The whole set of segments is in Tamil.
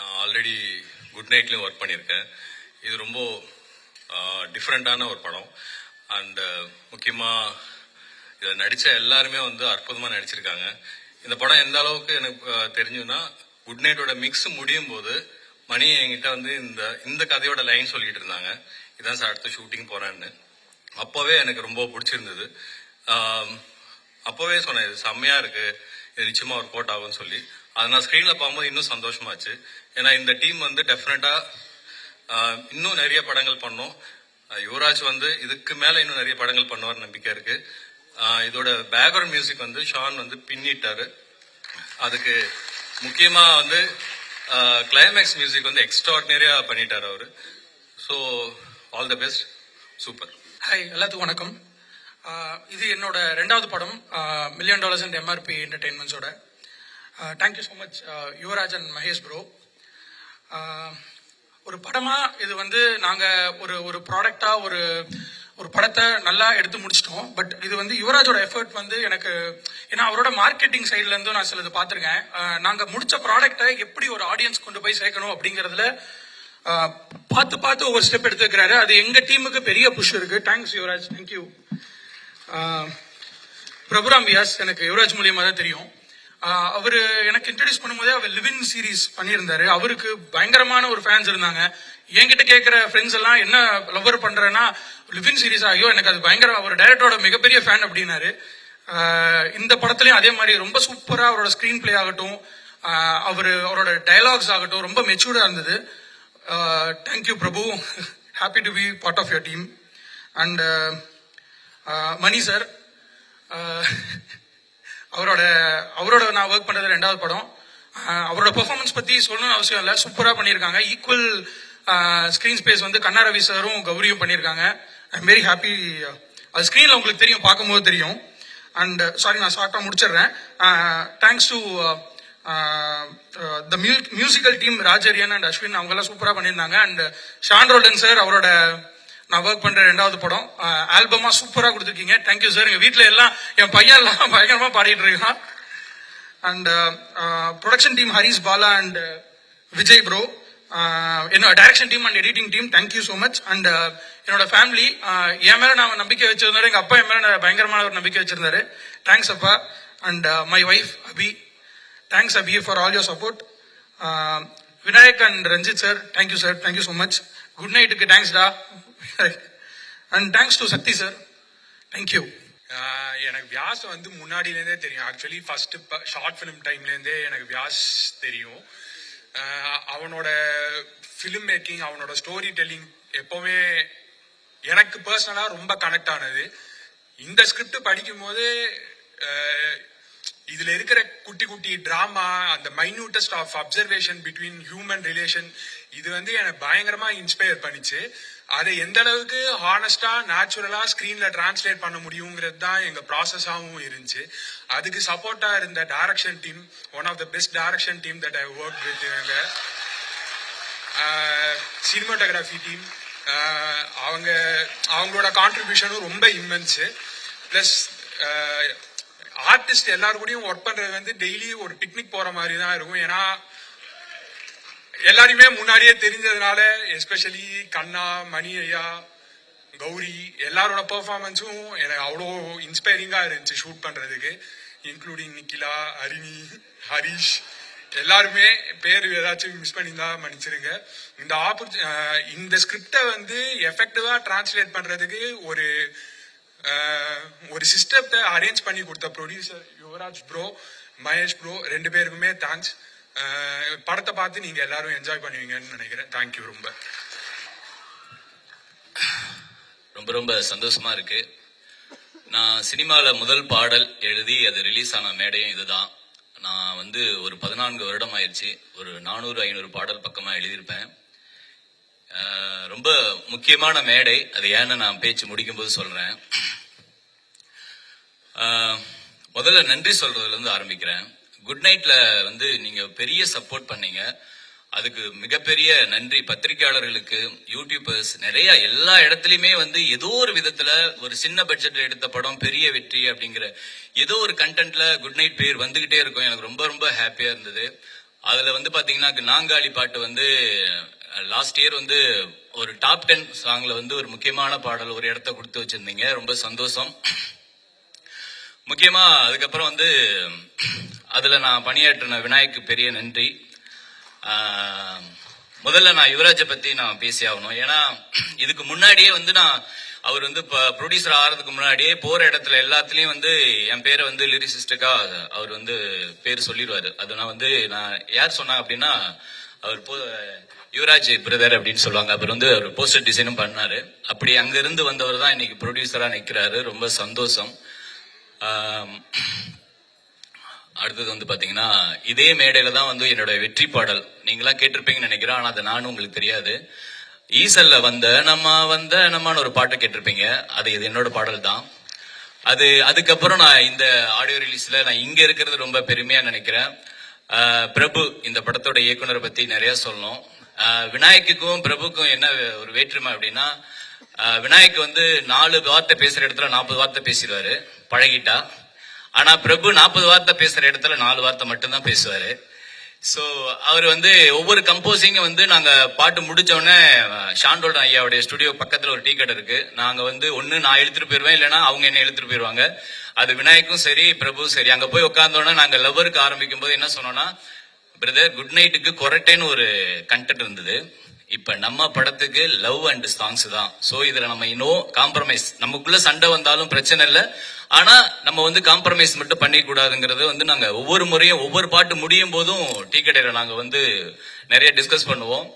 நான் ஆல்ரெடி குட் நைட்லையும் ஒர்க் பண்ணியிருக்கேன். இது ரொம்ப டிஃப்ரெண்ட்டான ஒரு படம். அண்ட் முக்கியமாக இதில் நடித்த எல்லாருமே வந்து அற்புதமாக நடிச்சிருக்காங்க. இந்த படம் எந்த அளவுக்கு எனக்கு தெரிஞ்சுன்னா குட் நைட்டோட மிக்ஸ் முடியும் போது மணி என்கிட்ட வந்து இந்த இந்த கதையோட லைன் சொல்லிட்டு இருந்தாங்க. இதான் சார் அடுத்த ஷூட்டிங் போகிறேன்னு அப்போவே எனக்கு ரொம்ப பிடிச்சிருந்தது. அப்போவே சொன்னேன் இது செம்மையாக இருக்குது இது நிச்சயமாக ஒர்க் அவுட் ஆகும்னு சொல்லி. அதை நான் ஸ்க்ரீன்ல பார்க்கும்போது இன்னும் சந்தோஷமாச்சு. ஏன்னா இந்த டீம் வந்து டெஃபினட்டா இன்னும் நிறைய படங்கள் பண்ணோம். யுவராஜ் வந்து இதுக்கு மேல இன்னும் நிறைய படங்கள் பண்ணுவார் நம்பிக்கை இருக்கு. இதோட பேக்ரவுண்ட் மியூசிக் வந்து ஷான் வந்து பின்னிட்டாரு. அதுக்கு முக்கியமா வந்து கிளைமேக்ஸ் மியூசிக் வந்து எக்ஸ்ட்ராடினரியா பண்ணிட்டாரு அவரு. So all the best super hi எல்லாத்துக்கும் வணக்கம். இது என்னோட ரெண்டாவது படம். Million dollars and MRP என்டர்டெயின்மெண்ட்ஸோட thank you so much Yuvaraj and Mahesh bro ஒரு படமா இது வந்து நாங்கள் ஒரு ஒரு ப்ராடக்டாக ஒரு ஒரு படத்தை நல்லா எடுத்து முடிச்சிட்டோம். பட் இது வந்து யுவராஜோட எஃபர்ட் வந்து எனக்கு ஏன்னா அவரோட மார்க்கெட்டிங் சைட்லேருந்தும் நான் சிலது பார்த்துருக்கேன். Uh, நாங்கள் முடித்த முடிச்ச ப்ராடக்ட்டை எப்படி ஒரு ஆடியன்ஸ் கொண்டு போய் சேர்க்கணும் அப்படிங்கறதுல uh, பார்த்து பார்த்து ஒவ்வொரு ஸ்டெப் எடுத்துக்கிறாரு அது எங்கள் டீமுக்கு பெரிய புஷ் இருக்கு. Thanks Yuvaraj thank you Prabhuram Vyas எனக்கு யுவராஜ் மூலியமாக தான் தெரியும். அவரு எனக்கு இன்ட்ரடியூஸ் பண்ணும்போதே அவர் லிவின் சீரிஸ் பண்ணியிருந்தாரு. அவருக்கு பயங்கரமான ஒரு ஃபேன்ஸ் இருந்தாங்க. என்கிட்ட கேட்கிற ஃப்ரெண்ட்ஸ் எல்லாம் என்ன லவ்வர் பண்றேன்னா லிவின் சீரிஸ் ஆகியோ எனக்கு அது பயங்கர அவர் டைரக்டரோட மிகப்பெரிய ஃபேன் அப்படின்னாரு. இந்த படத்துலயும் அதே மாதிரி ரொம்ப சூப்பரா அவரோட ஸ்கிரீன் பிளே ஆகட்டும் அவர் அவரு அவரோட டயலாக்ஸ் ஆகட்டும் ரொம்ப மெச்சூர்டா இருந்தது. Thank you Prabhu. Happy to be part of your team and Mani sir அவரோட அவரோட நான் ஒர்க் பண்ணுறது ரெண்டாவது படம். அவரோட பெர்ஃபார்மன்ஸ் பற்றி சொல்லணும்னு அவசியம் இல்லை. சூப்பராக பண்ணியிருக்காங்க. ஈக்குவல் ஸ்கிரீன் ஸ்பேஸ் வந்து கண்ணா ரவி சாரும் கௌரியும் பண்ணியிருக்காங்க. ஐ எம் வெரி ஹாப்பி அது ஸ்க்ரீனில் உங்களுக்கு தெரியும் பார்க்கும்போது தெரியும். அண்ட் சாரி uh, நான் ஷார்ட்டாக முடிச்சிடுறேன். Thanks to the musical team Rajarian and Ashwin அவங்கெல்லாம் சூப்பராக பண்ணியிருந்தாங்க. And uh, Sean Roldan sir அவரோட நான் ஒர்க் பண்ற ரெண்டாவது படம். ஆல்பமா சூப்பரா கொடுத்துருக்கீங்க. தேங்க்யூ சார் எங்க வீட்டுல எல்லாம் என் பையன் எல்லாம் பயங்கரமா பாடிட்டு இருக்கான். And production team Haris Bala and Vijay bro என்னோட direction team and editing team thank you so much and என்னோட ஃபேமிலி என் மேல நான் நம்பிக்கை வச்சிருந்தாரு எங்க அப்பா என் மேல பயங்கரமான ஒரு நம்பிக்கை வச்சிருந்தாரு. தேங்க்ஸ் அப்பா. And my wife Abhi. Thanks Abhi for all your support Vinayak and Ranjith sir thank you sir thank you so much good நைட்டுக்கு தேங்க்ஸ் டா and thanks to Sakthi sir thank you எனக்கு வியாஸ் வந்து முன்னாடிலேருந்தே தெரியும். ஆக்சுவலி ஃபர்ஸ்ட் ஷார்ட் ஃபிலிம் டைம்லேருந்தே எனக்கு வியாஸ் தெரியும். அவனோட ஃபிலிம் மேக்கிங் அவனோட ஸ்டோரி டெல்லிங் எப்போவுமே எனக்கு பர்சனலாக ரொம்ப கனெக்ட் ஆனது. இந்த ஸ்கிரிப்ட் படிக்கும் போது இதுல இருக்கிற குட்டி குட்டி டிராமா அந்த minutest of observation between human relation இது வந்து எனக்கு பயங்கரமா இன்ஸ்பயர் பண்ணிச்சு. அதை எந்த அளவுக்கு ஹானஸ்டா நேச்சுரலா ஸ்கிரீன்ல டிரான்ஸ்லேட் பண்ண முடியுங்கிறது தான் எங்க ப்ராசஸாகவும் இருந்துச்சு. அதுக்கு சப்போர்ட்டா இருந்த direction team one of the best direction team that I work with எங்க சினிமாட்டோகிராஃபி டீம் அவங்க அவங்களோட கான்ட்ரிபியூஷனும் ரொம்ப இம்மென்ஸு ப்ளஸ் ஆர்டிஸ்ட் எல்லாரும் கூடயும் ஒர்க் பண்றது வந்து டெய்லி ஒரு பிக்னிக் போற மாதிரி தான் இருக்கும். ஏன்னா எல்லாரையுமே முன்னாடியே தெரிஞ்சதுனால எஸ்பெஷலி கண்ணா மணி ஐயா கௌரி எல்லாரோட பெர்ஃபார்மன்ஸும் எனக்கு அவ்வளோ இன்ஸ்பைரிங்கா இருந்துச்சு ஷூட் பண்றதுக்கு. இன்க்ளூடிங் நிக்கிலா ஹரிணி ஹரிஷ் எல்லாருமே பேர் ஏதாச்சும் மிஸ் பண்ணியிருந்தா மன்னிச்சிருங்க. இந்த ஆப்பர்ச்சு இந்த ஸ்கிரிப்டை வந்து எஃபெக்டிவா டிரான்ஸ்லேட் பண்றதுக்கு ஒரு ஒரு சிஸ்டத்தை அரேஞ்ச் பண்ணி கொடுத்த producer Yuvaraj bro Mahesh bro ரெண்டு பேருக்குமே தேங்க்ஸ் படத்தை பார்த்து நீங்க எல்லாரும் என்ஜாய் பண்ணுவீங்கன்னு நினைக்கிறேன். தேங்க்யூ ரொம்ப. ரொம்ப ரொம்ப சந்தோஷமா இருக்கு. நான் சினிமாவில் முதல் பாடல் எழுதி அது ரிலீஸ் ஆன மேடையும் இதுதான். நான் வந்து ஒரு பதினான்கு வருடம் ஆயிடுச்சு. ஒரு நானூறு ஐநூறு பாடல் பக்கமா எழுதியிருப்பேன். ரொம்ப முக்கியமான மேடை. அது ஏன்னு நான் பேச்சு முடிக்கும்போது சொல்றேன். முதல்ல நன்றி சொல்றதுலேருந்து ஆரம்பிக்கிறேன். குட் நைட்ல வந்து நீங்க பெரிய சப்போர்ட் பண்ணீங்க. அதுக்கு மிகப்பெரிய நன்றி. பத்திரிகையாளர்களுக்கு யூடியூபர்ஸ் நிறைய எல்லா இடத்துலையுமே வந்து ஏதோ ஒரு விதத்துல ஒரு சின்ன பட்ஜெட்ல எடுத்த படம் பெரிய வெற்றி அப்படிங்கிற ஏதோ ஒரு கண்டென்ட்ல குட் நைட் பேர் வந்துகிட்டே இருக்கும். எனக்கு ரொம்ப ரொம்ப ஹாப்பியா இருந்தது. அதுல வந்து பாத்தீங்கன்னா நாங்காலி பாட்டு வந்து லாஸ்ட் இயர் வந்து ஒரு டாப் டென் சாங்ல வந்து ஒரு முக்கியமான பாடல் ஒரு இடத்த கொடுத்து வச்சிருந்தீங்க. ரொம்ப சந்தோஷம். முக்கியமா அதுக்கப்புறம் வந்து அதுல நான் பணியாற்றின விநாயக்கு பெரிய நன்றி. முதல்ல நான் யுவராஜை பத்தி நான் பேசி ஆகணும். ஏன்னா இதுக்கு முன்னாடியே வந்து நான் அவர் வந்து ப்ரொடியூசர் ஆகிறதுக்கு முன்னாடியே போற இடத்துல எல்லாத்துலயும் வந்து என் பேரை வந்து லிரிசிஸ்டுக்கா அவர் வந்து பேர் சொல்லிடுவாரு. அது நான் வந்து நான் யார் சொன்னா அப்படின்னா அவர் போ யுவராஜ் பிரதர் அப்படின்னு சொல்லுவாங்க. அவர் வந்து அவர் போஸ்டர் டிசைனும் பண்ணாரு. அப்படி அங்கிருந்து வந்தவர் தான் இன்னைக்கு ப்ரொடியூசரா நிக்கிறாரு. ரொம்ப சந்தோஷம். அடுத்தது வந்து பாத்தீங்கன்னா இதே மேடையில தான் வந்து என்னோட வெற்றி பாடல். நீங்களாம் கேட்டிருப்பீங்கன்னு நினைக்கிறேன் ஆனா அது நானும் உங்களுக்கு தெரியாது. ஈசல்ல வந்த நம்ம வந்த நம்மன்னு ஒரு பாட்டு கேட்டிருப்பீங்க. அது இது என்னோட பாடல் தான். அது அதுக்கப்புறம் நான் இந்த ஆடியோ ரிலீஸ்ல நான் இங்க இருக்கிறது ரொம்ப பெருமையா நினைக்கிறேன். பிரபு இந்த படத்தோட இயக்குனரை பத்தி நிறைய சொல்லணும். விநாயக்குக்கும் பிரபுக்கும் என்ன ஒரு வேற்றுமை அப்படின்னா விநாயக் வந்து நாலு வார்த்தை பேசுற இடத்துல நாற்பது வார்த்தை பேசிடுவாரு. பழகிட்டா. ஆனா பிரபு நாற்பது வார்த்தை பேசுற இடத்துல நாலு வார்த்தை மட்டும்தான் பேசுவாரு. ஸோ அவர் வந்து ஒவ்வொரு கம்போசிங்கும் வந்து நாங்கள் பாட்டு முடிச்ச ஷாண்டோட ஷாண்டோல்டன் ஐயாவுடைய ஸ்டுடியோ பக்கத்தில் ஒரு டீ கடை இருக்கு. நாங்கள் வந்து ஒன்று நான் எழுத்துட்டு போயிருவேன் இல்லைனா அவங்க என்ன எழுத்துட்டு போயிருவாங்க. அது விநாயக்கும் சரி பிரபுவும் சரி. அங்கே போய் உட்காந்தோடனே நாங்கள் லவ்வருக்கு ஆரம்பிக்கும் போது என்ன சொன்னோம்னா பிரதர் குட் நைட்டுக்கு கொரட்டேன்னு ஒரு கண்டென்ட் இருந்தது. இப்ப நம்ம படத்துக்கு லவ் அண்ட் சாங்ஸ் தான். சோ இதுல நம்ம இன்னும் காம்ப்ரமைஸ் நமக்குள்ள சண்டை வந்தாலும் பிரச்சனை இல்ல. ஆனா நம்ம வந்து காம்ப்ரமைஸ் மட்டும் பண்ணிக்க கூடாதுங்கிறது வந்து நாங்க ஒவ்வொரு முறையும் ஒவ்வொரு பாட்டு முடியும் போதும் டீ கடையில நாங்க வந்து நிறைய டிஸ்கஸ் பண்ணுவோம்.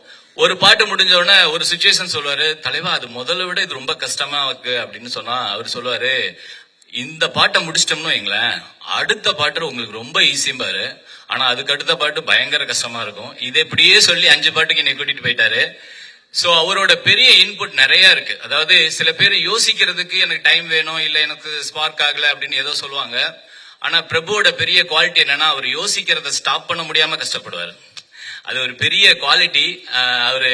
ஒரு பாட்டு முடிஞ்ச உடனே ஒரு சுச்சுவேஷன் சொல்லுவாரு தலைவா அது முதல்ல விட இது ரொம்ப கஷ்டமா இருக்கு அப்படின்னு சொன்னா அவர் சொல்லுவாரு இந்த பாட்டை முடிச்சிட்டோம்னு வைங்களேன் அடுத்த பாட்டு உங்களுக்கு ரொம்ப ஈஸிம்பாரு ஆனா அதுக்கு அடுத்த பாட்டு பயங்கர கஷ்டமா இருக்கும். இதை இப்படியே சொல்லி அஞ்சு பாட்டுக்கு என்னை கூட்டிட்டு போயிட்டாரு. சோ அவரோட பெரிய இன்புட் நிறைய இருக்கு. அதாவது சில பேர் யோசிக்கிறதுக்கு எனக்கு டைம் வேணும் இல்ல எனக்கு ஸ்பார்க் ஆகல அப்படின்னு ஏதோ சொல்லுவாங்க. ஆனா பிரபுவோட பெரிய குவாலிட்டி என்னன்னா அவர் யோசிக்கிறத ஸ்டாப் பண்ண முடியாம கஷ்டப்படுவார். அது ஒரு பெரிய குவாலிட்டி அவரு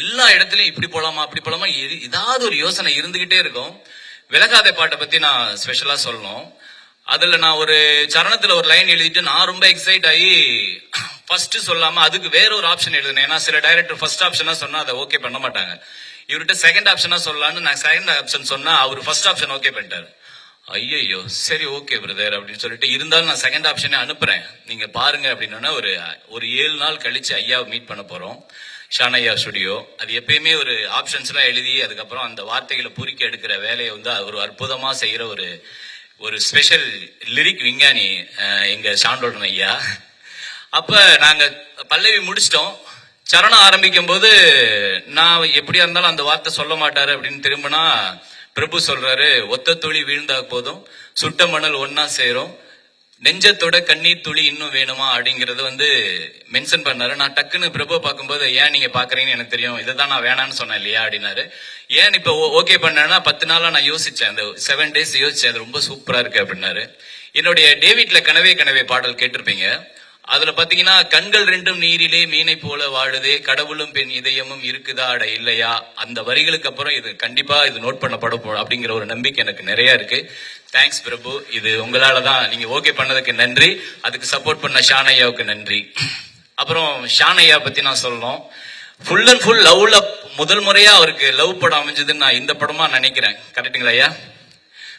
எல்லா இடத்துலயும் இப்படி போலாமா அப்படி போலாமா ஏதாவது ஒரு யோசனை இருந்துகிட்டே இருக்கும். விலகாத பாட்டை பத்தி நான் ஸ்பெஷலா சொல்லணும். அதுல நான் ஒரு சரணத்துல ஒரு லைன் எழுதிட்டு நான் ரொம்ப எக்ஸைட் ஆகி ஃபர்ஸ்ட் சொல்லாம அதுக்கு வேற ஒரு ஆப்ஷன் எழுதினேன். ஏன்னா சில டைரக்டர் ஃபர்ஸ்ட் ஆப்ஷனா சொன்னா அதை ஓகே பண்ண மாட்டாங்க. இவர்கிட்ட செகண்ட் ஆப்ஷனா சொல்லலாம்னு நான் செகண்ட் ஆப்ஷன் சொன்னா அவர் ஃபர்ஸ்ட் ஆப்ஷன் ஓகே பண்ணிட்டாரு. ஐயோ சரி ஓகே பிரதர் அப்படின்னு சொல்லிட்டு இருந்தாலும் நான் செகண்ட் ஆப்ஷனே அனுப்புறேன். நீங்க பாருங்க அப்படின்னா ஒரு ஒரு ஏழு நாள் கழிச்சு ஐயாவை மீட் பண்ண போறோம். ஷானையா ஸ்டுடியோ அது எப்பயுமே ஒரு ஆப்ஷன்ஸ்லாம் எழுதி அதுக்கப்புறம் அந்த வார்த்தைகளை புரிக்க எடுக்கிற வேலையை வந்து ஒரு அற்புதமா செய்யற ஒரு ஒரு ஸ்பெஷல் லிரிக் விஞ்ஞானி எங்க ஷாண்டோடன் ஐயா. அப்ப நாங்க பல்லவி முடிச்சிட்டோம். சரணம் ஆரம்பிக்கும் போது நான் எப்படியா இருந்தாலும் அந்த வார்த்தை சொல்ல மாட்டாரு அப்படின்னு திரும்பினா பிரபு சொல்றாரு ஒத்த துளி வீழ்ந்தா போதும் சுட்ட மணல் ஒன்னா சேரும் நெஞ்சத்தோட கண்ணீர் துளி இன்னும் வேணுமா அப்படிங்கறது வந்து மென்ஷன் பண்ணாரு. நான் டக்குன்னு பிரபு பார்க்கும்போது ஏன் நீங்க பாக்குறீங்கன்னு எனக்கு தெரியும். இதுதான் நான் வேணான்னு சொன்னேன் இல்லையா? அப்படின்னாரு. ஏன் இப்ப ஓகே பண்ணேன்னா பத்து நாளா நான் யோசிச்சேன். அந்த செவன் டேஸ் யோசிச்சேன். அது ரொம்ப சூப்பரா இருக்கு அப்படின்னாரு. என்னுடைய டேவிட்ல கனவே கனவே பாடல் கேட்டிருப்பீங்க. அதுல பாத்தீங்கன்னா கண்கள் ரெண்டும் நீரிலே மீனை போல வாழுதே கடவுளும் பெண் இதயமும் இருக்குதா அட இல்லையா? அந்த வரிகளுக்கு அப்புறம் இது கண்டிப்பா இது நோட் பண்ணப்படும் போ- அப்படிங்கிற ஒரு நம்பிக்கை எனக்கு நிறைய இருக்கு. தேங்க்ஸ் பிரபு. இது உங்களால தான் நீங்க ஓகே பண்ணதுக்கு நன்றி. அதுக்கு சப்போர்ட் பண்ண ஷானையாவுக்கு நன்றி. அப்புறம் ஷானையா பத்தி நான் சொல்லணும். ஃபுல் அண்ட் ஃபுல் லவ்ல முதல் முறையா அவருக்கு லவ் படம் அமைஞ்சதுன்னு நான் இந்த படமா நினைக்கிறேன். கரெக்டுங்களா ஐயா?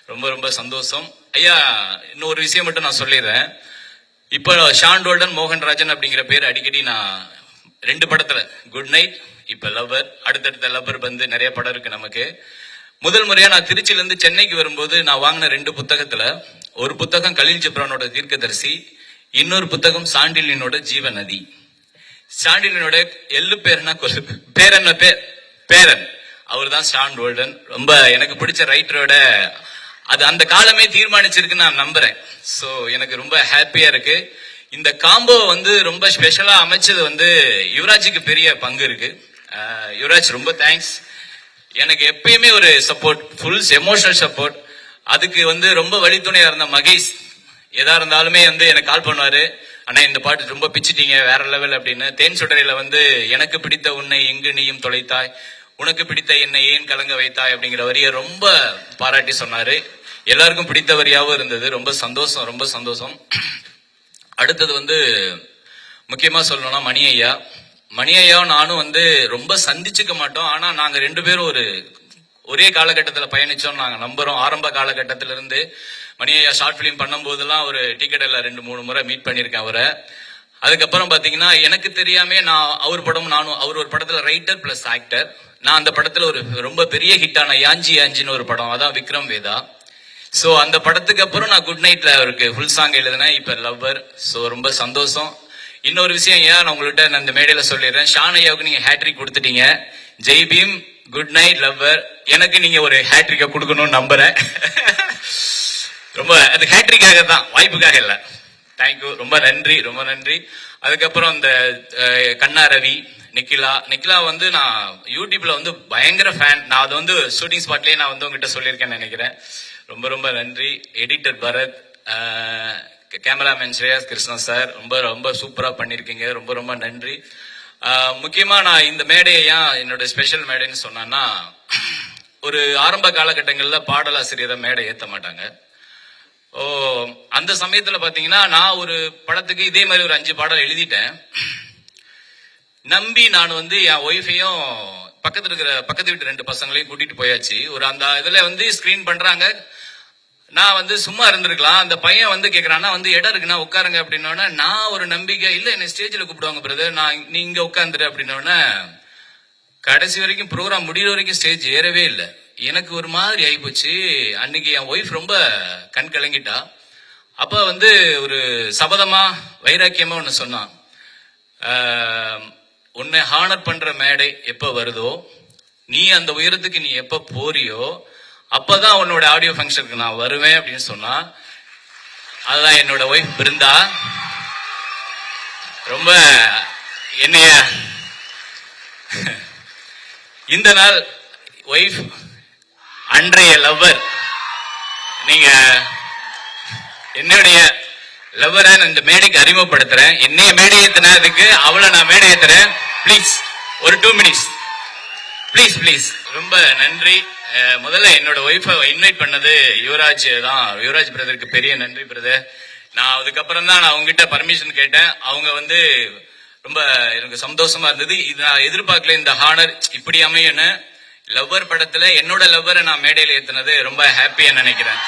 ரொம்ப ரொம்ப சந்தோஷம். ஐயா இன்னொரு விஷயம் மட்டும் நான் சொல்லிடுறேன். இப்போ ஷான் டோல்டன் மோகன்ராஜன் அப்படிங்கிற பேர் அடிக்கடி நான் ரெண்டு படத்துல குட் நைட் இப்ப லவ்வர் அடுத்தடுத்த லவ்வர் வந்து நிறைய படம் இருக்கு நமக்கு. முதல் முறையா நான் திருச்சியில இருந்து சென்னைக்கு வரும்போது நான் வாங்கின ரெண்டு புத்தகத்துல ஒரு புத்தகம் கலில் ஜிப்ரானோட தீர்க்கதரிசி இன்னொரு புத்தகம் சாண்டிலினோட ஜீவ நதி சாண்டிலினோட எள்ளு பேர்னா பேரன் பேர் பேரன். அவர் தான் ஸ்டான் ரோல்டன் ரொம்ப எனக்கு பிடிச்ச ரைட்டரோட அது அந்த காலமே தீர்மானிச்சிருக்குன்னு நான் நம்புறேன். சோ எனக்கு ரொம்ப ஹாப்பியா இருக்கு. இந்த காம்போ வந்து ரொம்ப ஸ்பெஷலா அமைச்சது வந்து யுவராஜுக்கு பெரிய பங்கு இருக்கு. யுவராஜ் ரொம்ப தேங்க்ஸ் எனக்கு எப்பயுமே ஒரு சப்போர்ட் ஃபுல் எமோஷனல் சப்போர்ட் அதுக்கு வந்து ரொம்ப வழித்துணையா இருந்த மகேஷ் எதா இருந்தாலுமே வந்து எனக்கு கால் பண்ணுவாரு. ஆனா இந்த பாட்டு ரொம்ப பிச்சிட்டீங்க வேற லெவல் அப்படின்னு. தேன் சுடரையில வந்து எனக்கு பிடித்த உன்னை எங்கு நீயும் தொலைத்தாய்? உனக்கு பிடித்த என்னை ஏன் கலங்க வைத்தாய்? அப்படிங்கிற வரியை ரொம்ப பாராட்டி சொன்னாரு. எல்லாருக்கும் பிடித்த வரியாகவும் இருந்தது. ரொம்ப சந்தோஷம் ரொம்ப சந்தோஷம். அடுத்தது வந்து முக்கியமாக சொல்லணும்னா மணி ஐயா மணி ஐயாவும் நானும் வந்து ரொம்ப சந்திச்சுக்க மாட்டோம். ஆனால் நாங்கள் ரெண்டு பேரும் ஒரு ஒரே காலகட்டத்தில் பயணித்தோம் நாங்கள் நம்புகிறோம் ஆரம்ப காலகட்டத்திலிருந்து மணி ஐயா ஷார்ட் ஃபிலிம் பண்ணும்போதெல்லாம் ஒரு டிக்கெட்டில் ரெண்டு மூணு முறை மீட் பண்ணியிருக்கேன் அவரை. அதுக்கப்புறம் பார்த்தீங்கன்னா எனக்கு தெரியாமே நான் அவர் படம் நானும் அவர் ஒரு படத்தில் ரைட்டர் பிளஸ் ஆக்டர் நான் அந்த படத்தில் ஒரு ரொம்ப பெரிய ஹிட்டான யாஞ்சி யாஞ்சின்னு ஒரு படம். அதான் விக்ரம் வேதா. சோ அந்த படத்துக்கு அப்புறம் நான் குட் நைட்ல அவருக்கு ஃபுல் சாங் எழுதினேன். இப்ப லவ்வர் சோ ரொம்ப சந்தோஷம். இன்னொரு விஷயம் ஏன் நான் உங்கள்கிட்ட நான் இந்த மேடையில சொல்லிடுறேன். ஷானையாவுக்கு நீங்க ஹேட்ரிக் கொடுத்துட்டீங்க. Jai Bhim good night lover எனக்கு நீங்க ஒரு ஹேட்ரிக்க கொடுக்கணும்னு நம்புறேன். ரொம்ப அது ஹேட்ரிக்காக தான். வாய்ப்புக்காக இல்ல. தேங்க்யூ ரொம்ப நன்றி ரொம்ப நன்றி. அதுக்கப்புறம் இந்த கண்ணா ரவி நிக்கிலா. நிக்கிலா வந்து நான் யூடியூப்ல வந்து பயங்கர ஃபேன் நான் அது வந்து ஷூட்டிங் ஸ்பாட்லயே நான் வந்து உங்ககிட்ட சொல்லியிருக்கேன்னு நினைக்கிறேன். ரொம்ப ரொம்ப நன்றி. Editor Bharath cameraman Shreyas Krishna sir ரொம்ப ரொம்ப சூப்பராக பண்ணியிருக்கீங்க ரொம்ப ரொம்ப நன்றி. முக்கியமாக நான் இந்த மேடையை ஏன் என்னோட ஸ்பெஷல் மேடைன்னு சொன்னேன்னா ஒரு ஆரம்ப காலகட்டங்களில் பாடலாசிரியரை மேடை ஏற்ற மாட்டாங்க. ஓ அந்த சமயத்தில் பார்த்தீங்கன்னா நான் ஒரு படத்துக்கு இதே மாதிரி ஒரு அஞ்சு பாடல் எழுதிட்டேன். நம்பி நான் வந்து என் ஒய்ஃபையும் பக்கத்தில் இருக்கிற பக்கத்து வீட்டு ரெண்டு பசங்களையும் கூட்டிகிட்டு போயாச்சு. ஒரு அந்த இதில் வந்து ஸ்க்ரீன் பண்ணுறாங்க நான் வந்து சும்மா இருந்திருக்கலாம். அந்த பையன் வந்து கேட்கறான்னா வந்து இடம் இருக்குண்ணா உட்காருங்க. அப்படின்னோடனே நான் ஒரு நம்பிக்கை இல்ல என்ன ஸ்டேஜ்ல கூப்பிடுவாங்க பிரதர் நான் நீ உட்காந்துரு. அப்படின்னோடனே கடைசி வரைக்கும் ப்ரோக்ராம் முடியிற வரைக்கும் ஸ்டேஜ் ஏறவே இல்லை. எனக்கு ஒரு மாதிரி ஆகிப்போச்சு அன்னைக்கு என் ஒய்ஃப் ரொம்ப கண் கலங்கிட்டா. அப்ப வந்து ஒரு சபதமா வைராக்கியமா ஒன்று சொன்னான். உன்னை ஹானர் பண்ற மேடை எப்ப வருதோ நீ அந்த உயரத்துக்கு நீ எப்ப போறியோ அப்பதான் உன்னோட ஆடியோ ஃபங்க்ஷனுக்கு நான் வருவேன் அப்படின்னு சொன்னா அதுதான் என்னோட ஒய்ஃப் பிருந்தா. ரொம்ப என்னைய இந்த நாள் ஒய்ஃப் அன்றைய லவ்வர் நீங்க என்னுடைய லவ்வரை நான் இந்த மேடைக்கு அறிமுகப்படுத்துறேன். என்னைய மேடை ஏத்தினதுக்கு அவளை நான் மேடை ஏத்துறேன். ப்ளீஸ் ஒரு டூ மினிட்ஸ் ப்ளீஸ் ப்ளீஸ் ரொம்ப நன்றி. முதல்ல என்னோட ஒய்ஃபை இன்வைட் பண்ணது யுவராஜ் தான். யுவராஜ் பிரதருக்கு பெரிய நன்றி பிரதர் நான் அதுக்கப்புறம் தான் நான் அவங்ககிட்ட பர்மிஷன் கேட்டேன். அவங்க வந்து ரொம்ப எனக்கு சந்தோஷமா இருந்தது. இது நான் எதிர்பார்க்கல இந்த ஹானர் இப்படி அமையன்னு லவ்வர் படத்துல என்னோட லவ்வரை நான் மேடையில் ஏத்தினது ரொம்ப ஹாப்பியா நினைக்கிறேன்.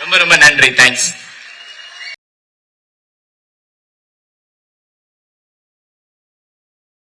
ரொம்ப ரொம்ப நன்றி. தேங்க்ஸ்